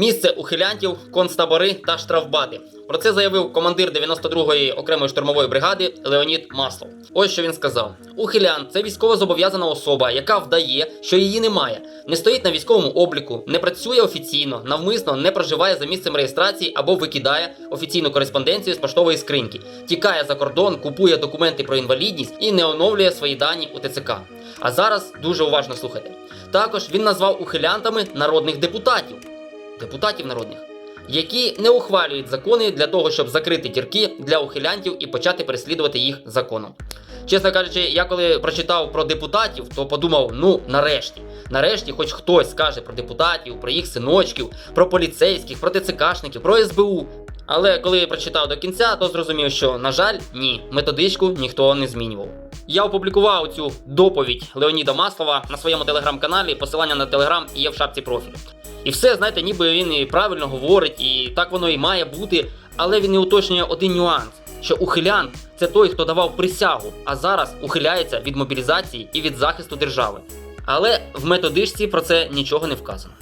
Місце ухилянтів, концтабори та штрафбати. Про це заявив командир 92-ї окремої штурмової бригади Леонід Маслов. Ось що він сказав: Ухилян це військовозобов'язана особа, яка вдає, що її немає, не стоїть на військовому обліку, не працює офіційно, навмисно не проживає за місцем реєстрації або викидає офіційну кореспонденцію з поштової скриньки, тікає за кордон, купує документи про інвалідність і не оновлює свої дані у ТЦК. А зараз дуже уважно слухайте. Також він назвав ухилянтами народних депутатів, депутатів народних, які не ухвалюють закони для того, щоб закрити дірки для ухилянтів і почати переслідувати їх законом. Чесно кажучи, я коли прочитав про депутатів, то подумав: ну нарешті, нарешті, хоч хтось скаже про депутатів, про їх синочків, про поліцейських, про ТЦКшників, про СБУ. Але коли я прочитав до кінця, то зрозумів, що, на жаль, ні, методичку ніхто не змінював. Я опублікував цю доповідь Леоніда Маслова на своєму телеграм-каналі. Посилання на телеграм є в шапці профілю. І все, знаєте, ніби він і правильно говорить, і так воно і має бути, але він не уточнює один нюанс: що ухилян це той, хто давав присягу, а зараз ухиляється від мобілізації і від захисту держави. Але в методичці про це нічого не вказано.